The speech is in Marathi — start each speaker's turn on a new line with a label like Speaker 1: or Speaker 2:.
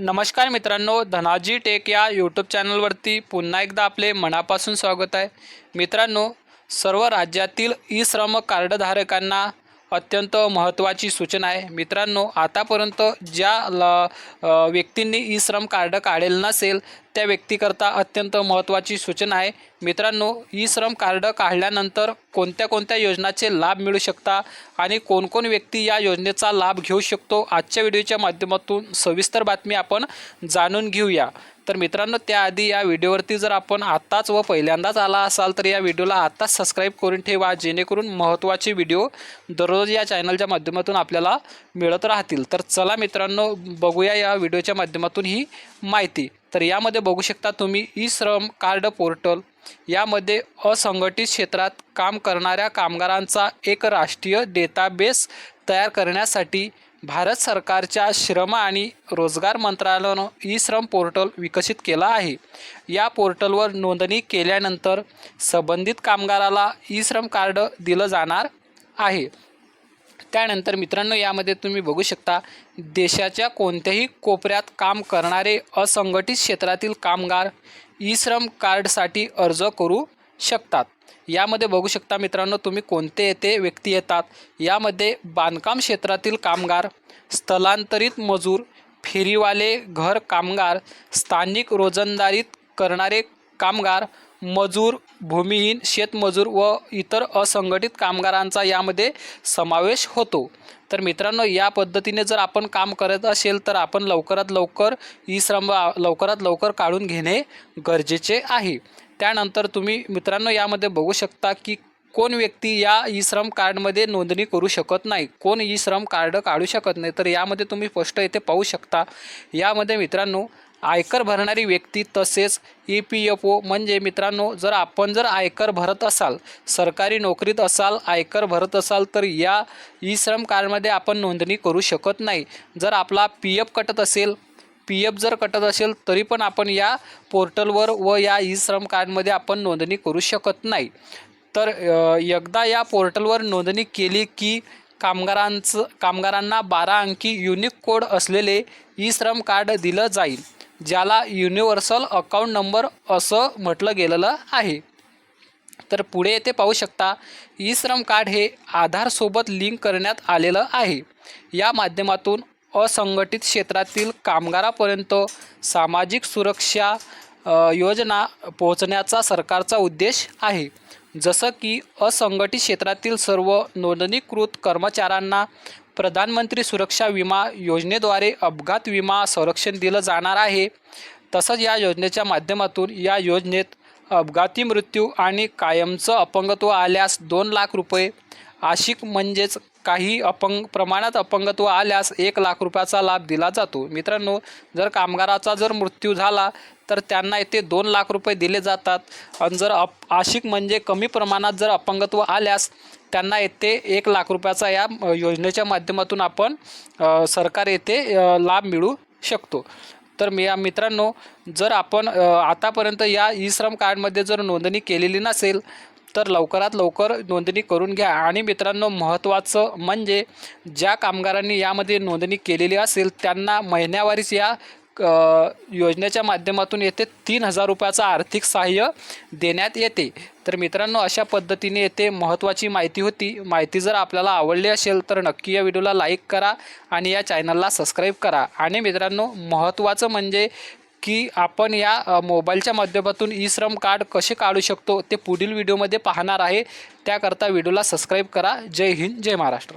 Speaker 1: नमस्कार मित्रांनो धनाजी टेक या यूट्यूब चॅनलवरती पुन्हा एकदा आपले मनापासून स्वागत आहे. मित्रांनो सर्व राज्यातील ई श्रम कार्डधारकांना अत्यंत महत्त्वाची सूचना आहे. मित्रांनो आतापर्यंत ज्या ल व्यक्तींनी ई श्रम कार्ड काढेल नसेल त्या व्यक्तीकरता अत्यंत महत्त्वाची सूचना आहे. मित्रांनो ई श्रम कार्ड काढल्यानंतर कोणत्या कोणत्या योजनाचे लाभ मिळू शकता आणि कोणकोण व्यक्ती या योजनेचा लाभ घेऊ शकतो आजच्या व्हिडिओच्या माध्यमातून सविस्तर बातमी आपण जाणून घेऊया. तर मित्रांनो त्याआधी या व्हिडिओवरती जर आपण आत्ताच व पहिल्यांदाच आला असाल तर या व्हिडिओला आत्ताच सबस्क्राईब करून ठेवा जेणेकरून महत्त्वाचे व्हिडिओ दररोज या चॅनलच्या माध्यमातून आपल्याला मिळत राहतील. तर चला मित्रांनो बघूया या व्हिडिओच्या माध्यमातून ही माहिती. तर यामध्ये बघू शकता तुम्ही ई श्रम कार्ड पोर्टल. यामध्ये असंघटित क्षेत्रात काम करणाऱ्या कामगारांचा एक राष्ट्रीय डेटाबेस तयार करण्यासाठी भारत सरकारच्या श्रम आणि रोजगार मंत्रालयानं ई श्रम पोर्टल विकसित केला आहे. या पोर्टलवर नोंदणी केल्यानंतर संबंधित कामगाराला ई श्रम कार्ड दिलं जाणार आहे. त्यानंतर मित्रांनो यामध्ये तुम्ही बघू शकता देशाच्या कोणत्याही कोपऱ्यात काम करणारे असंघटित क्षेत्रातील कामगार ई श्रम कार्डसाठी अर्ज करू शकतात. यामध्ये बघू शकता मित्रांनो तुम्ही कोणते येते व्यक्ती येतात? यामध्ये बांधकाम क्षेत्रातील कामगार स्थलांतरित मजूर फेरीवाले घर कामगार स्थानिक रोजंदारीत करणारे कामगार मजूर भूमिहीन शेतमजूर व इतर असंघटित कामगारांचा यामध्ये समावेश होतो. तर मित्रांनो या पद्धतीने जर आपण काम करत असेल तर आपण लवकरात लवकर ई श्रम लवकरात लवकर काढून घेणे गरजेचे आहे. त्यानंतर तुम्ही मित्रांनो यामध्ये बघू शकता की कोण व्यक्ती या ई श्रम कार्डमध्ये नोंदणी करू शकत नाही कोण ई श्रम कार्ड काढू शकत नाही. तर यामध्ये तुम्ही स्पष्ट येथे पाहू शकता. यामध्ये मित्रांनो आयकर भरणारी व्यक्ती तसेच ई पी एफ ओ म्हणजे मित्रांनो जर आपण जर आयकर भरत असाल सरकारी नोकरीत असाल आयकर भरत असाल तर या ई श्रम कार्डमध्ये आपण नोंदणी करू शकत नाही. जर आपला पी एफ कटत असेल पी एफ जर कटत असेल तरी पण आपण या पोर्टलवर व या ई श्रम कार्डमध्ये आपण नोंदणी करू शकत नाही. तर एकदा या पोर्टलवर नोंदणी केली की कामगारांचं कामगारांना बारा अंकी युनिक कोड असलेले ई श्रम कार्ड दिलं जाईल. ज्याला युनिव्हर्सल अकाउंट नंबर असं म्हटलं गेलेलं आहे. तर पुढे येथे पाहू शकता ई श्रम कार्ड हे आधारसोबत लिंक करण्यात आलेलं आहे. या माध्यमातून असंघटित क्षेत्रातील कामगारापर्यंत सामाजिक सुरक्षा योजना पोहोचण्याचा सरकारचा उद्देश आहे. जसं की असंघटित क्षेत्रातील सर्व नोंदणीकृत कर्मचाऱ्यांना प्रधानमंत्री सुरक्षा विमा योजनेद्वारे अपघात विमा संरक्षण दिलं जाणार आहे. तसंच या योजनेच्या माध्यमातून या योजनेत अपघाती मृत्यू आणि कायमचं अपंगत्व आल्यास दोन लाख रुपये आशिक म्हणजेच काही अपंग प्रमाणात अपंगत्व आल्यास एक लाख रुपयाचा लाभ दिला जातो. मित्रांनो जर कामगाराचा जर मृत्यू झाला तर त्यांना येथे दोन लाख रुपये दिले जातात. आणि जर अप आशिक म्हणजे कमी प्रमाणात जर अपंगत्व आल्यास त्यांना येथे एक लाख रुपयाचा या योजनेच्या माध्यमातून आपण सरकार येथे लाभ मिळू शकतो. तर मी या मित्रांनो जर आपण आतापर्यंत या ई श्रम कार्डमध्ये जर नोंदणी केलेली नसेल तर लवकरात लवकर नोंदणी करून घ्या. आणि मित्रांनो महत्त्वाचं म्हणजे ज्या कामगारांनी यामध्ये नोंदणी केलेली असेल त्यांना महिन्यावारीच या योजनेच्या माध्यमातून येथे तीन हजार रुपयाचं आर्थिक सहाय्य देण्यात येते. तर मित्रांनो अशा पद्धतीने येथे महत्त्वाची माहिती होती. माहिती जर आपल्याला आवडली असेल तर नक्की या व्हिडिओला लाईक करा आणि या चॅनलला सबस्क्राईब करा. आणि मित्रांनो महत्त्वाचं म्हणजे की आपण या मोबाईलच्या माध्यमातून ई श्रम कार्ड कसे काढू शकतो ते पुढील व्हिडिओमध्ये पाहणार आहे. त्याकरता व्हिडिओला सबस्क्राईब करा. जय हिंद जय महाराष्ट्र.